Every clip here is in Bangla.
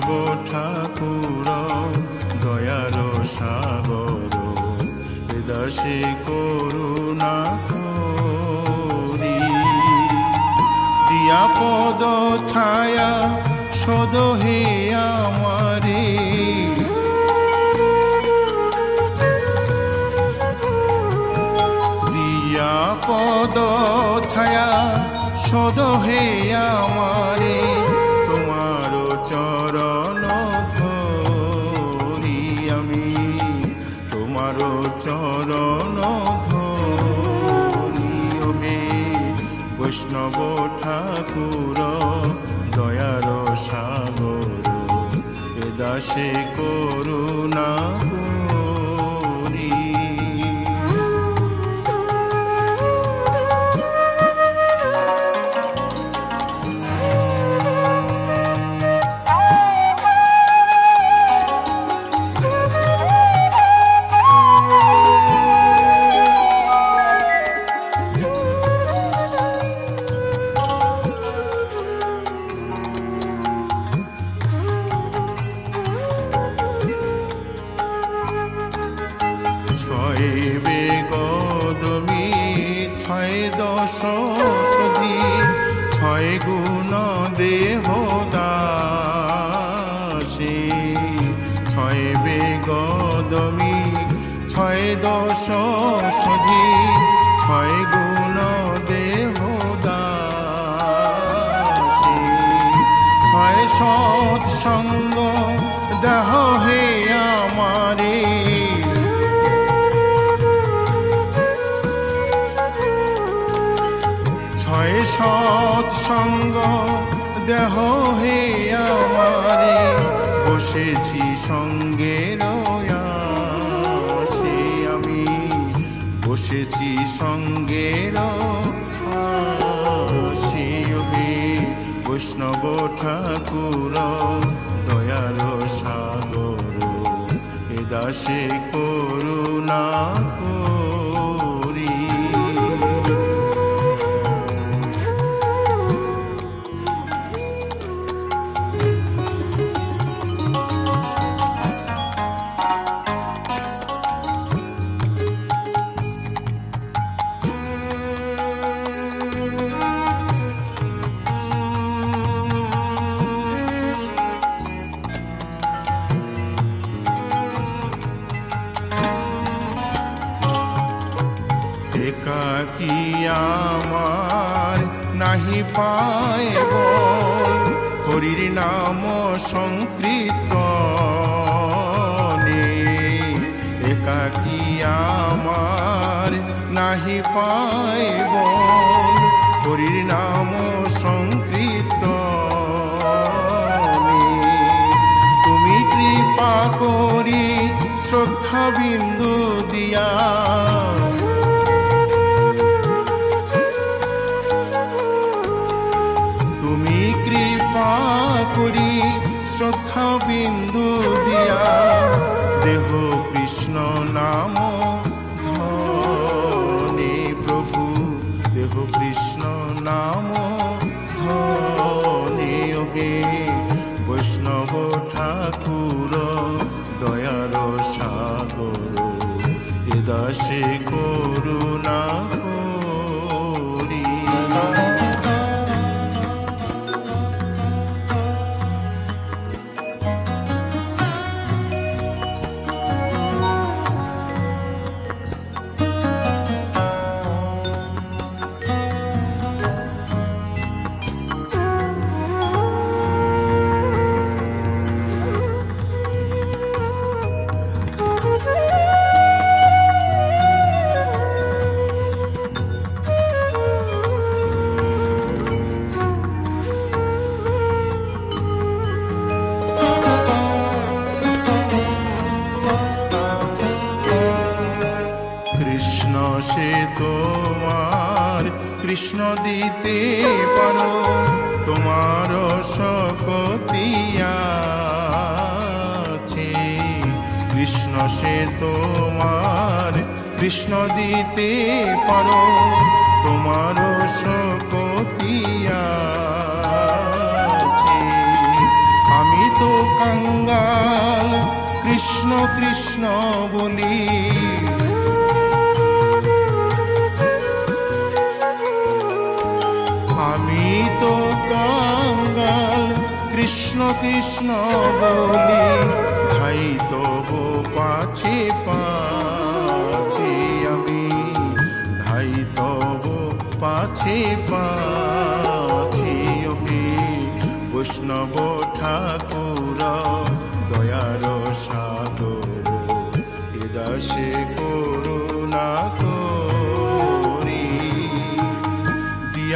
বৈষ্ণব ঠাকুর, দয়ার সাগর বেদাসে করুণা করি। দিয়া পদ ছায়া, সদ হে আমারে। দিয়া পদ ছায়া, সদ হে আমারে বৈষ্ণব ঠাকুর দয়ার সাগর এদাসে করুণা। ছয় দশ সধি ছয় গুণ দেহ দাসে, ছয় বেগদমি ছয় দশ সধি ছয় গুণ দেহ দাসে, ছয় সৎসঙ্গ দেহ হে দেহ হে আমারে বসেছি সঙ্গে সে আমি। বসেছি সঙ্গে সে বৈষ্ণব ঠাকুর দয়ার সাগর, এ দাসে করুণা করি। একাকি আমার নাহি পাইব হরির নাম সংকৃত একাকি আমার নাহি পাইব হরির নাম সংকৃত তুমি কৃপা করি শ্রদ্ধা বিন্দু দিয়া। শ্রদ্ধা বিন্দু দিয়া, দেহ কৃষ্ণ নাম ধনে প্রভু, দেহ কৃষ্ণ নাম ধনে ওগে বৈষ্ণব ঠাকুর, দয়ার সাগর, এ দাসে তোমার সকতিয়াছে কৃষ্ণ সে তোমার কৃষ্ণ দিতে পারো। তোমার সকতিয়া আমি তো কঙ্গাল, কৃষ্ণ কৃষ্ণ বলি। আমি তো কাঙ্গাল, কৃষ্ণ কৃষ্ণ বলি, ভাই তবু পাছে পাছে আমি, ভাই তবু পাছে পাছে আমি, বৈষ্ণব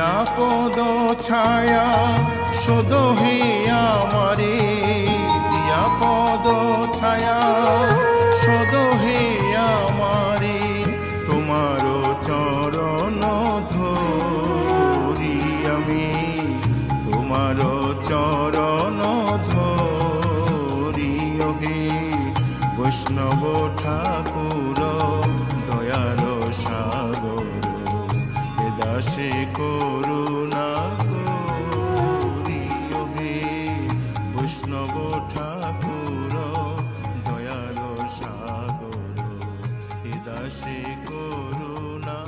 দিয়া পদ ছায়া সদ হে আমারে। দিয়া পদ ছায়া সদ হে আমারে। তোমার চরণ ধরি আমি তোমার চরণ ধরি হে বৈষ্ণব ঠাকুর, দয়াল সাগর দাসে করু गुरुना।